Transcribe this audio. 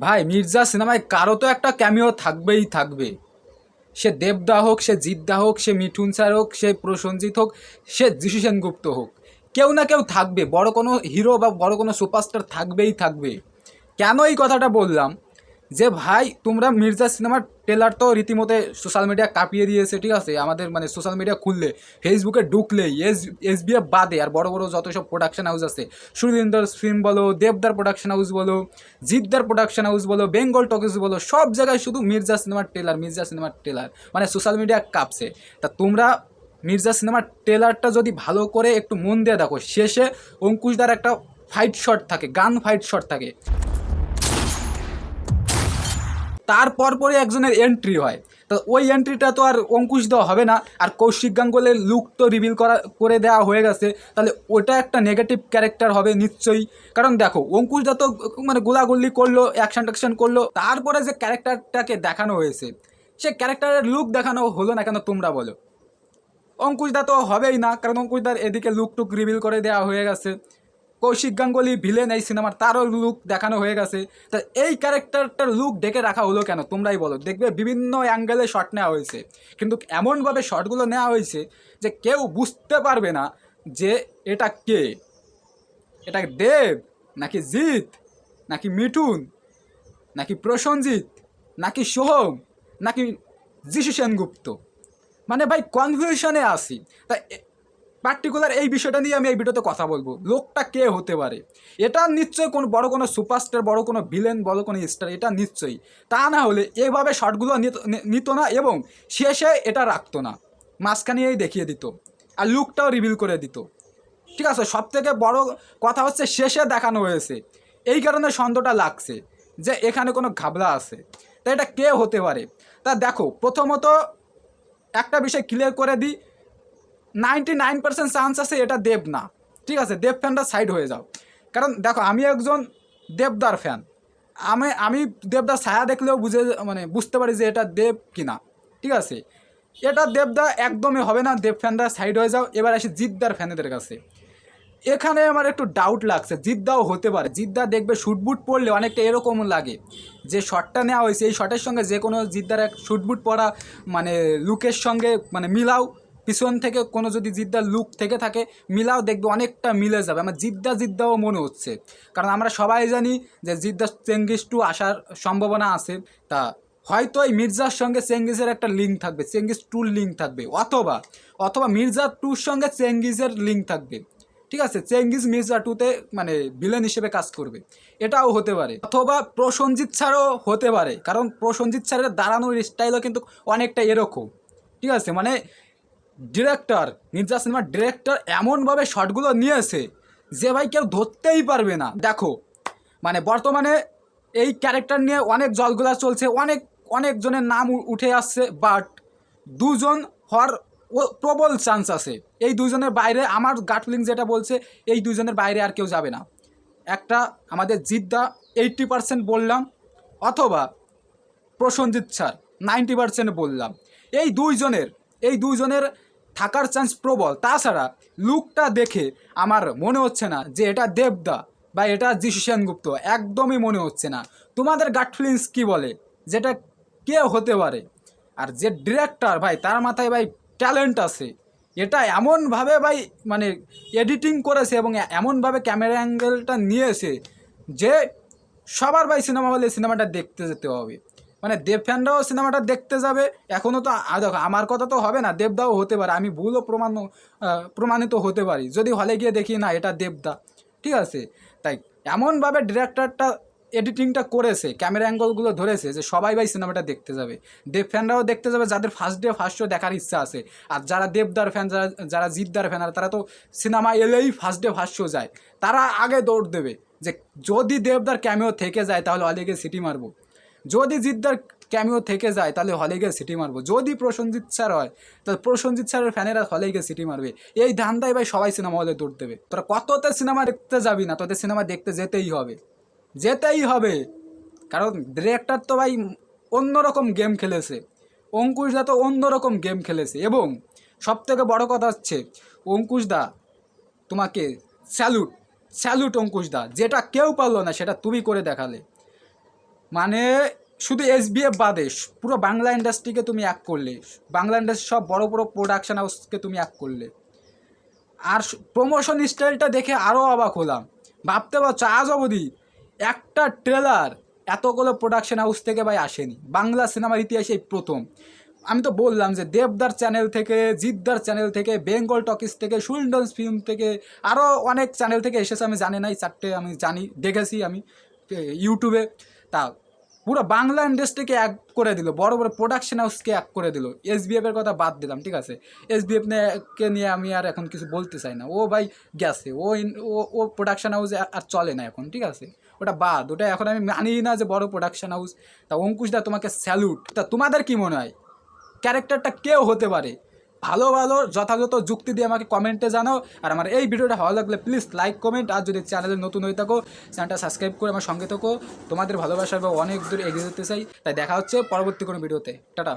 ভাই, মির্জা সিনেমায় কারও তো একটা ক্যামিও থাকবেই থাকবে। সে দেবদা হোক, সে জিদ্দা হোক, সে মিঠুন স্যার হোক, সে প্রসঞ্জিত হোক, সে যিশু সেনগুপ্ত হোক। কেউ না কেউ থাকবে, বড় কোনো হিরো বা বড় কোনো সুপারস্টার থাকবেই থাকবে। কেন এই কথাটা বললাম? যে ভাই, তোমরা মির্জা সিনেমার ট্রেলার তো রীতিমতো সোশ্যাল মিডিয়া কাঁপিয়ে দিয়েছে, ঠিক আছে? আমাদের মানে সোশ্যাল মিডিয়া খুললে ফেসবুকে ঢুকলেই এস এস বি এফ বাদে, আর বড় বড় যত সব প্রোডাকশন হাউস আছে, সুরিন্দর ফিল্ম বলো, দেবদার প্রোডাকশন হাউস বলো, জিদ্দার প্রোডাকশন হাউস বলো, বেঙ্গল টকিস বলো, সব জায়গায় শুধু মির্জা সিনেমার ট্রেলার মির্জা সিনেমার ট্রেলার মানে সোশ্যাল মিডিয়া কাঁপছে। তা তোমরা মির্জা সিনেমার ট্রেলারটা যদি ভালো করে একটু মন দিয়ে দেখো, শেষে অঙ্কুশদার একটা ফাইট শট থাকে, গান ফাইট শট থাকে। তারপর পরে একজনের এন্ট্রি হয়। তো ওই এন্ট্রিটা তো আর অঙ্কুশ দেওয়া হবে না। আর কৌশিক গাঙ্গুলের লুক তো রিভিল করা, করে দেওয়া হয়ে গেছে। তাহলে ওটা একটা নেগেটিভ ক্যারেক্টার হবে নিশ্চয়ই। কারণ দেখো, অঙ্কুশ দা তো মানে গোলাগুলি করল অ্যাকশন ট্যাকশন করল, তারপরে যে ক্যারেক্টারটাকে দেখানো হয়েছে, সে ক্যারেক্টারের লুক দেখানো হলো না কেন তোমরা বলো? অঙ্কুশদা তো হবেই না, কারণ অঙ্কুশদার এদিকে লুক টুক রিভিল করে দেওয়া হয়ে গেছে। কৌশিক গাঙ্গুলি ভিলেন এই সিনেমার তারও লুক দেখানো হয়ে গেছে। তা এই ক্যারেক্টারটার লুক ডেকে রাখা হলো কেন? তোমরাই বলো। দেখবে বিভিন্ন অ্যাঙ্গেলে শট নেওয়া হয়েছে। কিন্তু এমনভাবে শটগুলো নেওয়া হয়েছে যে কেউ বুঝতে পারবে না যে এটা কে? এটা দেব? নাকি জিৎ? নাকি মিঠুন? নাকি প্রসঞ্জিৎ? নাকি সোহম? নাকি যিশু সেনগুপ্ত? মানে ভাই কনফিউশনে আসি তা পার্টিকুলার এই বিষয়টা নিয়ে আমি এই ভিডিওতে কথা বলব। লোকটা কে হতে পারে? এটা নিশ্চয়ই কোনো বড় কোনো সুপারস্টার বড় কোনো ভিলেন বড় কোনো স্টার এটা নিশ্চয়ই। তা না হলে এভাবে নি- নিত না এবং শেষে এটা রাখতো না। মাঝখানেই দেখিয়ে দিত আর লুকটাও রিভিল করে দিত। ঠিক আছে সব থেকে বড় কথা হচ্ছে শেষে দেখানো হয়েছে। এই কারণে সন্দেহটা লাগছে যে এখানে কোনো ঘাবলা আছে। তা এটা কে হতে পারে? তা দেখো, প্রথমত একটা বিষয় ক্লিয়ার করে দিই। নাইনটি নাইন পার্সেন্ট চান্স আছে এটা দেব না। ঠিক আছে, দেব ফ্যানটা সাইড হয়ে যাও। কারণ দেখো, আমি একজন দেবদার ফ্যান আমি আমি দেবদার ছায়া দেখলেও বুঝে মানে বুঝতে পারি যে এটা দেব কিনা। ঠিক আছে, এটা দেবদা একদমই হবে না, দেব ফ্যানরা সাইড হয়ে যাও। এবার আসি জিদ্দার ফ্যানেদের কাছে। এখানে আমার একটু ডাউট লাগছে, জিদ্দাও হতে পারে। জিদ্দা দেখবে শুটবুট পরলে অনেকটা এরকম লাগে যে শটটা নেওয়া হয়েছে। এই শটের সঙ্গে যে কোনো জিদ্দার এক শুটবুট পরা মানে লুকের সঙ্গে মানে মিলাও। পিছন থেকে কোনো যদি জিদ্দার লুক থেকে থাকে, মিলাও দেখবে অনেকটা মিলে যাবে। আমার জিদ্দা জিদ্দাও মনে হচ্ছে। কারণ আমরা সবাই জানি যে জিদ্দা চেঙ্গিস টু আসার সম্ভাবনা আছে। তা হয়তো এই মির্জার সঙ্গে চেঙ্গিজের একটা লিঙ্ক থাকবে চেঙ্গিজ টুর লিঙ্ক থাকবে, অথবা অথবা মির্জা টুর সঙ্গে চেঙ্গিজের লিঙ্ক থাকবে। ঠিক আছে? চেঙ্গিজ মির্জা টুতে মানে ভিলেন হিসেবে কাজ করবে। এটাও হতে পারে। অথবা প্রসঞ্জিৎ ছাড়ও হতে পারে। কারণ প্রসঞ্জিৎ ছাড়ের দাঁড়ানোর স্টাইলও কিন্তু অনেকটা এরকম। ঠিক আছে? মানে ডিরেক্টর মির্জা সিনেমার ডিরেক্টর এমনভাবে শটগুলো নিয়েছে যে ভাই কেউ ধরতেই পারবে না। দেখো মানে বর্তমানে এই ক্যারেক্টার নিয়ে অনেক জলগুলা চলছে, অনেক অনেকজনের নাম উঠে আসছে বাট দুজন হওয়ার ও, প্রবল চান্স আছে। এই দুজনের বাইরে আমার গাট ফিলিং যেটা বলছে, এই দুজনের বাইরে আর কেউ যাবে না। একটা আমাদের জিদ্দা এইট্টি পার্সেন্ট বললাম, অথবা প্রসঞ্জিৎ স্যার নাইনটি পার্সেন্ট বললাম। এই দুইজনের এই দুইজনের থাকার চান্স প্রবল। তাছাড়া লুকটা দেখে আমার মনে হচ্ছে না যে এটা দেবদা বা এটা যিশু সেনগুপ্ত। একদমই মনে হচ্ছে না। তোমাদের গাট ফিলিংস কী বলে? যেটা কে হতে পারে? আর যে ডিরেক্টর ভাই, তার মাথায় ভাই ট্যালেন্ট আছে। এটা এমনভাবে ভাই মানে এডিটিং করেছে এবং এমনভাবে ক্যামেরা অ্যাঙ্গেলটা নিয়েছে যে সবার ভাই সিনেমা হলে সিনেমাটা দেখতে যেতে হবে। মানে দেব ফ্যানরাও সিনেমাটা দেখতে যাবে। এখনও তো দেখো, আমার কথা তো হবে না, দেবদাও হতে পারে। আমি ভুলও প্রমাণ প্রমাণিত হতে পারি। যদি হলে গিয়ে দেখি, না, এটা দেবদা। ঠিক আছে? তাই, এমনভাবে ডিরেক্টরটা এডিটিংটা করেছে ক্যামেরা অ্যাঙ্গলগুলো ধরেছে যে সবাই ভাই সিনেমাটা দেখতে যাবে। দেব ফ্যানরাও দেখতে যাবে, যাদের ফার্স্ট ডে ফার্স্ট শো দেখার ইচ্ছা আছে। আর যারা দেবদার ফ্যান যারা যারা জিদ্দার ফ্যান আর তারা তো সিনেমা এলেই ফার্স্ট ডে ফার্স্ট শো যায়। তারা আগে দৌড় দেবে যে যদি দেবদার ক্যামেও থেকে যায়, তাহলে হলে গিয়ে সিটি মারবো। যদি জিদ্দার ক্যামিও থেকে যায়, তাহলে হলে গিয়ে সিটি মারবো। যদি প্রসঞ্জিৎ স্যার হয়, তাহলে প্রসঞ্জিৎ স্যারের ফ্যানেরা হলে গিয়ে সিটি মারবে। এই ধান্দায় ভাই সবাই সিনেমা হলে দৌড় দেবে। তোরা কততে সিনেমা দেখতে যাবি না, তোদের সিনেমা দেখতে যেতেই হবে। যেতেই হবে। কারণ ডিরেক্টর তো ভাই অন্যরকম গেম খেলেছে। অঙ্কুশদা তো অন্যরকম গেম খেলেছে। এবং সব থেকে বড় কথা হচ্ছে অঙ্কুশদা তোমাকে স্যালুট স্যালুট অঙ্কুশদা যেটা কেউ পারল না, সেটা তুমি করে দেখালে। মানে শুধু এস বিএফ বাদে পুরো বাংলা ইন্ডাস্ট্রিকে তুমি এক করলে, বাংলা ইন্ডাস্ট্রি সব বড় বড় প্রোডাকশন হাউসকে তুমি এক করলে। আর প্রমোশন স্টাইলটা দেখে আরও অবাক হলাম। ভাবতে পারছ, আজ অবধি একটা ট্রেলার এতগুলো প্রোডাকশন হাউস থেকে ভাই আসেনি। বাংলা সিনেমার ইতিহাসে প্রথম। আমি তো বললাম যে দেবদার চ্যানেল থেকে জিদ্দার চ্যানেল থেকে বেঙ্গল টকিস থেকে সুইন্ডন্স ফিল্ম থেকে আরও অনেক চ্যানেল থেকে এসেছে, আমি জানি না এই চারটে আমি জানি, দেখেছি আমি ইউটিউবে তা পুরো বাংলা ইন্ডাস্ট্রিকে এক করে দিল, বড় বড় প্রোডাকশন হাউসকে এক করে দিল। এস এর কথা বাদ দিলাম, ঠিক আছে? এস বিএফ কে নিয়ে আমি আর এখন কিছু বলতে চাই না। ও ভাই গেছে, ও ও ও প্রোডাকশন হাউস আর চলে না এখন, ঠিক আছে? ওটা বাদ, ওটা এখন আমি মানি না যে বড় প্রোডাকশন হাউস তা অঙ্কুশদা তোমাকে স্যালুট তা তোমাদের কি মনে হয়? ক্যারেক্টারটা কেউ হতে পারে? ভালো ভালো যথাযথ যুক্তি দিয়ে আমাকে কমেন্টে জানাও। আর আমার এই ভিডিওটা ভালো লাগলে প্লিজ লাইক কমেন্ট আর যদি চ্যানেলে নতুন হয়ে থাকো চ্যানেলটা সাবস্ক্রাইব করে আমার সঙ্গে থাকো। তোমাদের ভালোবাসা বা অনেক দূর এগিয়ে যেতে চাই। তাই দেখা হচ্ছে পরবর্তী কোনো ভিডিওতে। টাটা।